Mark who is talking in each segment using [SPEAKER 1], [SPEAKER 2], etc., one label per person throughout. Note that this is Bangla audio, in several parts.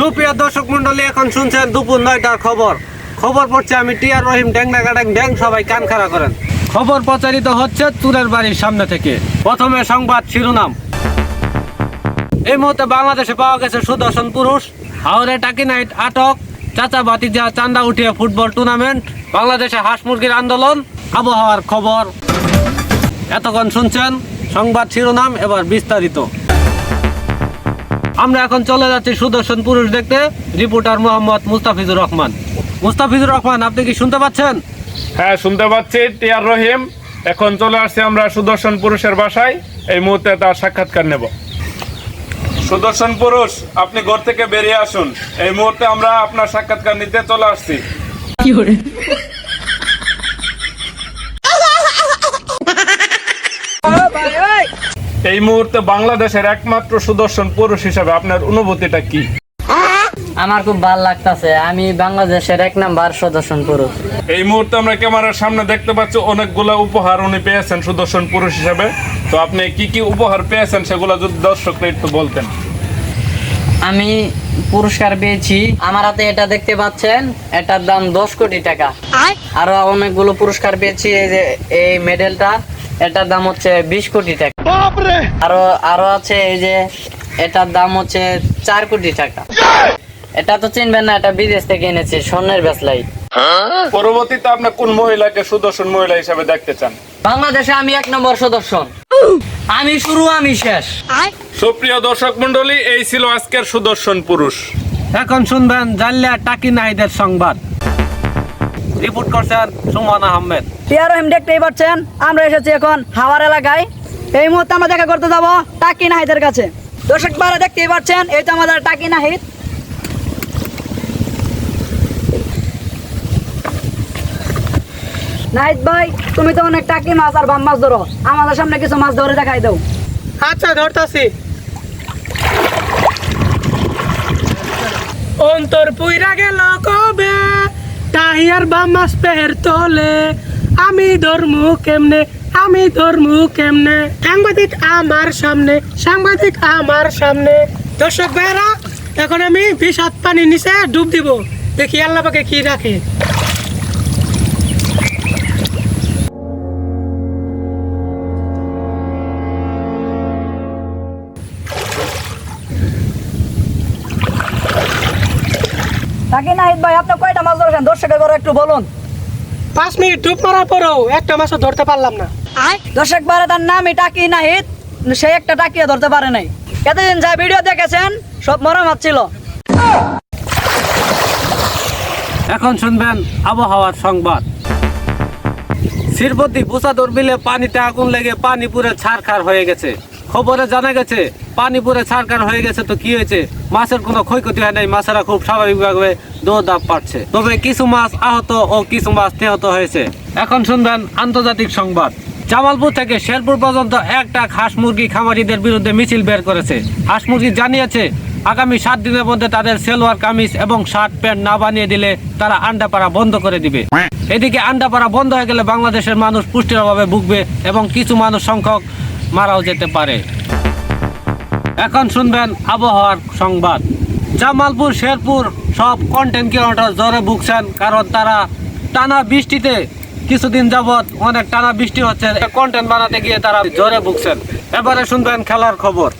[SPEAKER 1] সুপ্রিয় দর্শক মন্ডলী এখন শুনছেন দুপুর নয়টার খবর। খবর পড়ছে আমি টিয়ার রহিম ড্যাংডা গাডাং ড্যাং সবাই কান খাড়া করেন। খবর প্রচারিত হচ্ছে তুরের বাড়ির সামনে থেকে। প্রথমে সংবাদ শিরোনাম। এই মুহূর্তে বাংলাদেশে পাওয়া গেছে সুদর্শন পুরুষ। হাওড়ে টাকি নাইট আটক। চাচা বাতিজা চান্দা উঠিয়ে ফুটবল টুর্নামেন্ট। বাংলাদেশে হাঁস মুরগির আন্দোলন। আবহাওয়ার খবর। এতক্ষণ শুনছেন সংবাদ শিরোনাম, এবার বিস্তারিত। আমরা এখন চলে যাচ্ছি সুদর্শন পুরুষ দেখতে রিপোর্টার মোহাম্মদ মুস্তাফিজুর রহমান। মুস্তাফিজুর রহমান আপনি কি শুনতে পাচ্ছেন?
[SPEAKER 2] হ্যাঁ শুনতে পাচ্ছি টিয়ার রহিম। এখন চলে আসছি আমরা সুদর্শন পুরুষের বাসায়। এই মুহূর্তে তার সাক্ষাৎকার নেব। সুদর্শন পুরুষ আপনি ঘর থেকে বেরিয়ে আসুন। এই মুহূর্তে আমরা আপনার সাক্ষাৎকার নিতে চলে আসছি। এই মুহূর্তে বাংলাদেশের একমাত্র সুদর্শন পুরুষ হিসাবে আপনার অনুভূতিটা কি?
[SPEAKER 3] আমার খুব ভালো লাগতেছে। আমি বাংলাদেশের এক নাম্বার সদস্যন পুরুষ।
[SPEAKER 2] এই মুহূর্তে আমরা ক্যামেরার সামনে দেখতে পাচ্ছি অনেকগুলো উপহার উনি পেয়েছেন সুদর্শন পুরুষ হিসাবে। তো আপনি কি কি উপহার পেয়েছেন সেগুলো যদি দর্শকরা একটু বলতেন।
[SPEAKER 3] আমি পুরস্কার পেয়েছি। আমার হাতে এটা দেখতে পাচ্ছেন এটার দাম দশ কোটি টাকা। আরও? অনেকগুলো পুরস্কার পেয়েছি এই যে এই মেডেলটা এটার দাম হচ্ছে বিশ কোটি টাকা। আরও আরও আছে এই যে এটার দাম হচ্ছে চার কোটি টাকা। এটা তো চিনবেন না এটা বিদেশ থেকে এনেছি স্বর্ণের বেসলাই
[SPEAKER 2] পরবর্তীতে আপনি কোন মহিলাকে সুদর্শন মহিলা হিসাবে দেখতে চান?
[SPEAKER 3] বাংলাদেশে আমি এক নম্বর সদস্য আমি শুরু আমি শেষ।
[SPEAKER 2] সুপ্রিয় দর্শক মন্ডলী এই ছিল আজকের সুদর্শন পুরুষ।
[SPEAKER 1] এখন শুনবেন জানলিয়া টাকি নাইদের সংবাদ। রিপোর্ট করছেন সুমন আহমেদ।
[SPEAKER 4] রহিম দেখতেই পাচ্ছেন আমরা এসেছি এখন হাওয়ার এলাকায়। এই মুহূর্তে আমরা দেখা করতে যাব টাকি নাহিদের কাছে। দর্শক বারা দেখতেই পাচ্ছেন, এই তো আমাদের টাকি নাহিদ। নাহিদ ভাই, তুমি তো অনেক টাকি মাছ আর বাম মাছ ধরো। আমাদের সামনে কিছু মাছ ধরে দেখাই দাও।
[SPEAKER 5] আচ্ছা ধরতাছি। অন্তর পুইরা গেল কবে? তাহিয়ার বামাস পেহের তোলে। আমি ধর্মু কেমনে আমি ধর্মু কেমনে? সাংবাদিক আমার সামনে সাংবাদিক আমার সামনে। দর্শক ভাইরা এখন আমি বিষ হাত পানি নিচে ডুব দিব। দেখি আল্লাহ পাকে কি রাখে।
[SPEAKER 4] নাহিদ ভাই আপনি কয়টা মাছ ধরেছেন? দর্শকের একটু বলুন।
[SPEAKER 5] পাঁচ মিনিট ডুব মারার পরেও একটা মাছও ধরতে পারলাম না।
[SPEAKER 4] দর্শক বারে তার নাম টাকি নাহিদ। সে একটা টাকিও ধরতে পারে নাই। এতদিন যা ভিডিও দেখেছেন, সব মরামাত ছিল।
[SPEAKER 1] এখন শুনবেন আবহাওয়ার সংবাদ। শিরপতি বুসাদুর বিলে পানিতে আগুন লেগে পানি পুরে ছারখার হয়ে গেছে। খবরে জানা গেছে পানি পুরে ছারখার হয়ে গেছে তো কি হয়েছে? মাছের কোনো ক্ষয়ক্ষতি হয় নাই, মাছেরা খুব স্বাভাবিকভাবে দৌড়াপ পাচ্ছে তবে কিছু মাছ আহত ও কিছু মাছ নিহত হয়েছে। এখন শুনবেন আন্তর্জাতিক সংবাদ। জামালপুর থেকে শেরপুর পর্যন্ত একটা হাঁস মুরগি খামারিদের বিরুদ্ধে মিছিল বের করেছে। হাঁস মুরগি জানিয়েছে, আগামী সাত দিনের মধ্যে তাদের সেলোয়ার, কামিজ এবং শার্ট, প্যান্ট না বানিয়ে দিলে তারা আন্ডা পাড়া বন্ধ করে দিবে। এদিকে আন্ডা পাড়া বন্ধ হয়ে গেলে বাংলাদেশের মানুষ পুষ্টির অভাবে ভুগবে এবং কিছু মানুষ সংখ্যক মারাও যেতে পারে। এখন শুনবেন আবহাওয়ার সংবাদ। জামালপুর, শেরপুর সব কন্টেন্ট ক্রিয়েটর জ্বরে ভুগছেন কারণ তারা টানা বৃষ্টিতে কিছুদিন যাবৎ অনেক টানা বৃষ্টি হচ্ছে। কন্টেন্ট বানাতে গিয়ে তারা জ্বরে ভুগছেন। এবারে শুনবেন খেলার খবর।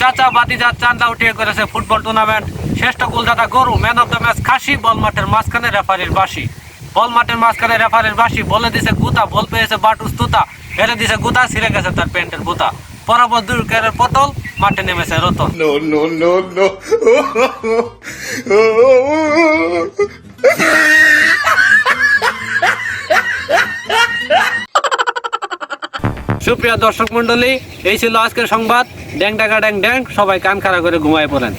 [SPEAKER 1] চাচা বাতিজা চান্দা উঠিয়ে করেছে ফুটবল টুর্নামেন্ট শ্রেষ্ঠ গোলদাতা গরু ম্যান অফ দ্য ম্যাচ খাসি বল মাঠের মাঝখানে রেফারির বাসি বল মাঠের মাঝখানে রেফারির বাসি বলে দিছে গুতা বল পেয়েছে বাটুস তুতা। হেরে দিছে গুতা ছিঁড়ে গেছে তার প্যান্টের বুতা পরাপর দুই উইকেটের পটল মাঠে নেমেছে রতন। সুপ্রিয় দর্শক মন্ডলী এই ছিল আজকের সংবাদ। ড্যাং ডাকা ড্যাং ড্যাং, সবাই কান খাড়া করে ঘুমায় পড়েন।